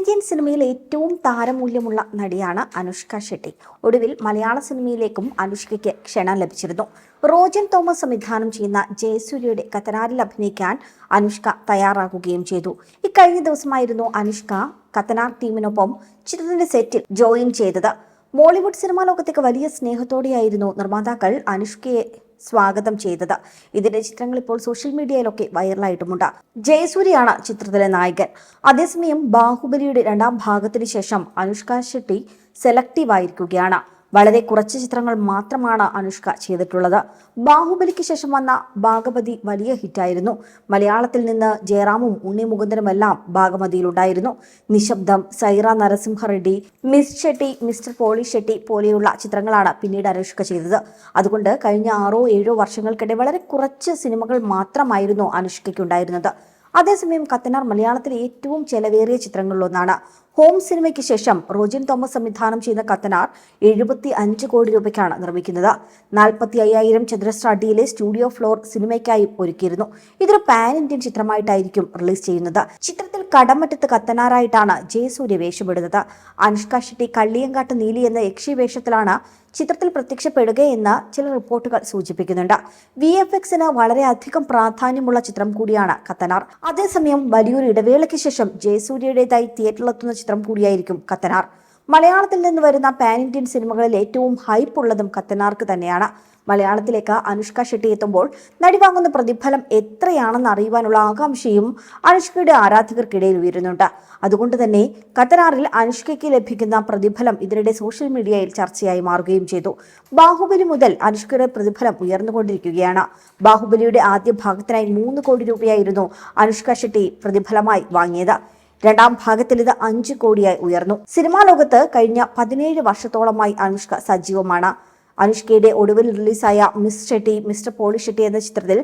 തെന്നിന്ത്യൻ സിനിമയിൽ ഏറ്റവും താരമൂല്യമുള്ള നടിയാണ് അനുഷ്ക ഷെട്ടി. ഒടുവിൽ മലയാള സിനിമയിലേക്കും അനുഷ്കയ്ക്ക് ക്ഷണം ലഭിച്ചിരുന്നു. റോജൻ തോമസ് സംവിധാനം ചെയ്യുന്ന ജയസൂര്യയുടെ കത്തനാരിൽ അഭിനയിക്കാൻ അനുഷ്ക തയ്യാറാകുകയും ചെയ്തു. ഇക്കഴിഞ്ഞ ദിവസമായിരുന്നു അനുഷ്ക കത്തനാർ ടീമിനൊപ്പം ചിത്രത്തിന്റെ സെറ്റിൽ ജോയിൻ ചെയ്തത്. ബോളിവുഡ് സിനിമാ ലോകത്തേക്ക് വലിയ സ്നേഹത്തോടെയായിരുന്നു നിർമ്മാതാക്കൾ അനുഷ്കയെ സ്വാഗതം ചെയ്തത്. ഇതിന്റെ ചിത്രങ്ങൾ ഇപ്പോൾ സോഷ്യൽ മീഡിയയിലൊക്കെ വൈറലായിട്ടുമുണ്ട് ജയസൂര്യയാണ് ചിത്രത്തിലെ നായകൻ. അതേസമയം ബാഹുബലിയുടെ രണ്ടാം ഭാഗത്തിന് ശേഷം അനുഷ്ക ഷെട്ടി സെലക്റ്റീവ് ആയിരിക്കുകയാണ്. വളരെ കുറച്ച് ചിത്രങ്ങൾ മാത്രമാണ് അനുഷ്ക ചെയ്തിട്ടുള്ളത്. ബാഹുബലിക്ക് ശേഷം വന്ന ഭാഗവതി വലിയ ഹിറ്റായിരുന്നു. മലയാളത്തിൽ നിന്ന് ജയറാമും ഉണ്ണി മുകുന്ദനുമെല്ലാം ഭാഗമതിയിലുണ്ടായിരുന്നു Nishabdham Saira Narasimha Reddy miss Shetty mister Polishetty പോലെയുള്ള ചിത്രങ്ങളാണ് പിന്നീട് അനുഷ്ക ചെയ്തത്. അതുകൊണ്ട് കഴിഞ്ഞ ആറോ ഏഴോ വർഷങ്ങൾക്കിടെ വളരെ കുറച്ച് സിനിമകൾ മാത്രമായിരുന്നു അനുഷ്കയ്ക്കുണ്ടായിരുന്നത്. അതേസമയം കത്തനാർ മലയാളത്തിലെ ഏറ്റവും ചെലവേറിയ ചിത്രങ്ങളിലൊന്നാണ്. ഹോം സിനിമയ്ക്ക് ശേഷം റോജിൻ തോമസ് സംവിധാനം ചെയ്യുന്ന കത്തനാർ എഴുപത്തി അഞ്ച് കോടി രൂപയ്ക്കാണ് നിർമ്മിക്കുന്നത്. നാൽപ്പത്തി അയ്യായിരം ചതുരശ്ര അടിയിലെ സ്റ്റുഡിയോ ഫ്ലോർ സിനിമയ്ക്കായി ഒരുക്കിയിരുന്നു. ഇതൊരു പാൻ ഇന്ത്യൻ ചിത്രമായിട്ടായിരിക്കും റിലീസ് ചെയ്യുന്നത്. ചിത്രത്തിൽ കടമറ്റത്ത് കത്തനാറായിട്ടാണ് ജയസൂര്യ വേഷമിടുന്നത്. അനുഷ്ക ഷെട്ടി കള്ളിയങ്കാട്ട് നീലി എന്ന യക്ഷി വേഷത്തിലാണ് ചിത്രത്തിൽ പ്രത്യക്ഷപ്പെടുകയെന്ന് ചില റിപ്പോർട്ടുകൾ സൂചിപ്പിക്കുന്നുണ്ട്. വി എഫ് എക്സിന് വളരെയധികം പ്രാധാന്യമുള്ള ചിത്രം കൂടിയാണ് കത്തനാർ. അതേസമയം വലിയൊരു ഇടവേളയ്ക്ക് ശേഷം ജയസൂര്യയുടേതായി തിയേറ്ററിലെത്തുന്ന ചിത്രം കൂടിയായിരിക്കും കത്തനാർ. മലയാളത്തിൽ നിന്ന് വരുന്ന പാൻ ഇന്ത്യൻ സിനിമകളിൽ ഏറ്റവും ഹൈപ്പ് ഉള്ളതും കത്തനാർക്ക് തന്നെയാണ്. മലയാളത്തിലേക്ക് അനുഷ്ക ഷെട്ടി എത്തുമ്പോൾ നടി വാങ്ങുന്ന പ്രതിഫലം എത്രയാണെന്ന് അറിയുവാനുള്ള ആകാംക്ഷയും അനുഷ്കയുടെ ആരാധകർക്കിടയിൽ ഉയരുന്നുണ്ട്. അതുകൊണ്ട് തന്നെ കത്തനാറിൽ അനുഷ്കയ്ക്ക് ലഭിക്കുന്ന പ്രതിഫലം ഇതിനിടെ സോഷ്യൽ മീഡിയയിൽ ചർച്ചയായി മാറുകയും ചെയ്തു. ബാഹുബലി മുതൽ അനുഷ്കയുടെ പ്രതിഫലം ഉയർന്നുകൊണ്ടിരിക്കുകയാണ്. ബാഹുബലിയുടെ ആദ്യ ഭാഗത്തിനായി മൂന്ന് കോടി രൂപയായിരുന്നു അനുഷ്ക ഷെട്ടി പ്രതിഫലമായി വാങ്ങിയത്. രണ്ടാം ഭാഗത്തിൽ ഇത് അഞ്ച് കോടിയായി ഉയർന്നു. സിനിമാ ലോകത്ത് കഴിഞ്ഞ പതിനേഴ് വർഷത്തോളമായി അനുഷ്ക സജീവമാണ്. അനുഷ്കയുടെ ഒടുവിൽ റിലീസായ miss Shetty mister Polishetty എന്ന ചിത്രത്തിൽ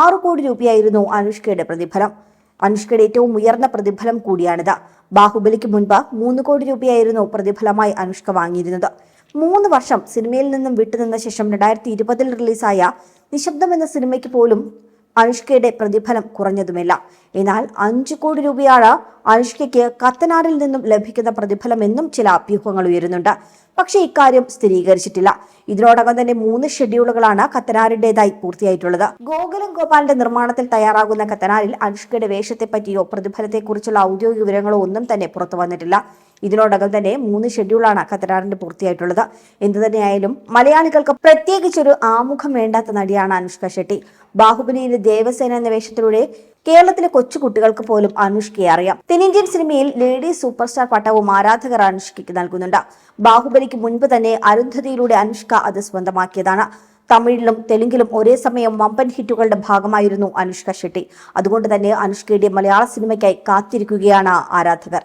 ആറ് കോടി രൂപയായിരുന്നു അനുഷ്കയുടെ പ്രതിഫലം. അനുഷ്കയുടെ ഏറ്റവും ഉയർന്ന പ്രതിഫലം കൂടിയാണിത്. ബാഹുബലിക്ക് മുൻപ് മൂന്ന് കോടി രൂപയായിരുന്നു പ്രതിഫലമായി അനുഷ്ക വാങ്ങിയിരുന്നത്. മൂന്ന് വർഷം സിനിമയിൽ നിന്നും വിട്ടുനിന്ന ശേഷം രണ്ടായിരത്തി ഇരുപതിൽ റിലീസായ നിശബ്ദം എന്ന സിനിമയ്ക്ക് പോലും അനുഷ്കയുടെ പ്രതിഫലം കുറഞ്ഞതുമില്ല. എന്നാൽ അഞ്ചു കോടി രൂപയാണ് അനുഷ്കയ്ക്ക് കത്തനാറിൽ നിന്നും ലഭിക്കുന്ന പ്രതിഫലമെന്നും ചില അഭ്യൂഹങ്ങൾ ഉയരുന്നുണ്ട്. പക്ഷേ ഇക്കാര്യം സ്ഥിരീകരിച്ചിട്ടില്ല. ഇതിനോടകം തന്നെ മൂന്ന് ഷെഡ്യൂളുകളാണ് കത്തനാറിന്റേതായി പൂർത്തിയായിട്ടുള്ളത്. ഗോകുലം ഗോപാലിന്റെ നിർമ്മാണത്തിൽ തയ്യാറാകുന്ന കത്തനാറിൽ അനുഷ്കയുടെ വേഷത്തെപ്പറ്റിയോ പ്രതിഫലത്തെക്കുറിച്ചുള്ള ഔദ്യോഗിക വിവരങ്ങളോ ഒന്നും തന്നെ പുറത്തു വന്നിട്ടില്ല. ഇതിനോടകം തന്നെ മൂന്ന് ഷെഡ്യൂളാണ് ഖത്തനാറിന്റെ പൂർത്തിയായിട്ടുള്ളത്. എന്തു തന്നെയായാലും മലയാളികൾക്ക് പ്രത്യേകിച്ചൊരു ആമുഖം വേണ്ടാത്ത നടിയാണ് അനുഷ്ക ഷെട്ടി. ബാഹുബലിയിലെ ദേവസേന എന്ന വേഷത്തിലൂടെ കേരളത്തിലെ കൊച്ചുകുട്ടികൾക്ക് പോലും അനുഷ്കയെ അറിയാം. തെന്നിന്ത്യൻ സിനിമയിൽ ലേഡി സൂപ്പർ സ്റ്റാർ പട്ടവും ആരാധകർ അനുഷ്കയ്ക്ക് നൽകുന്നുണ്ട്. ബാഹുബലിക്ക് മുൻപ് തന്നെ അരുന്ധതിയിലൂടെ അനുഷ്ക അത് സ്വന്തമാക്കിയതാണ്. തമിഴിലും തെലുങ്കിലും ഒരേ സമയം വമ്പൻ ഹിറ്റുകളുടെ ഭാഗമായിരുന്നു അനുഷ്ക ഷെട്ടി. അതുകൊണ്ട് തന്നെ അനുഷ്കയുടെ മലയാള സിനിമയ്ക്കായി കാത്തിരിക്കുകയാണ് ആരാധകർ.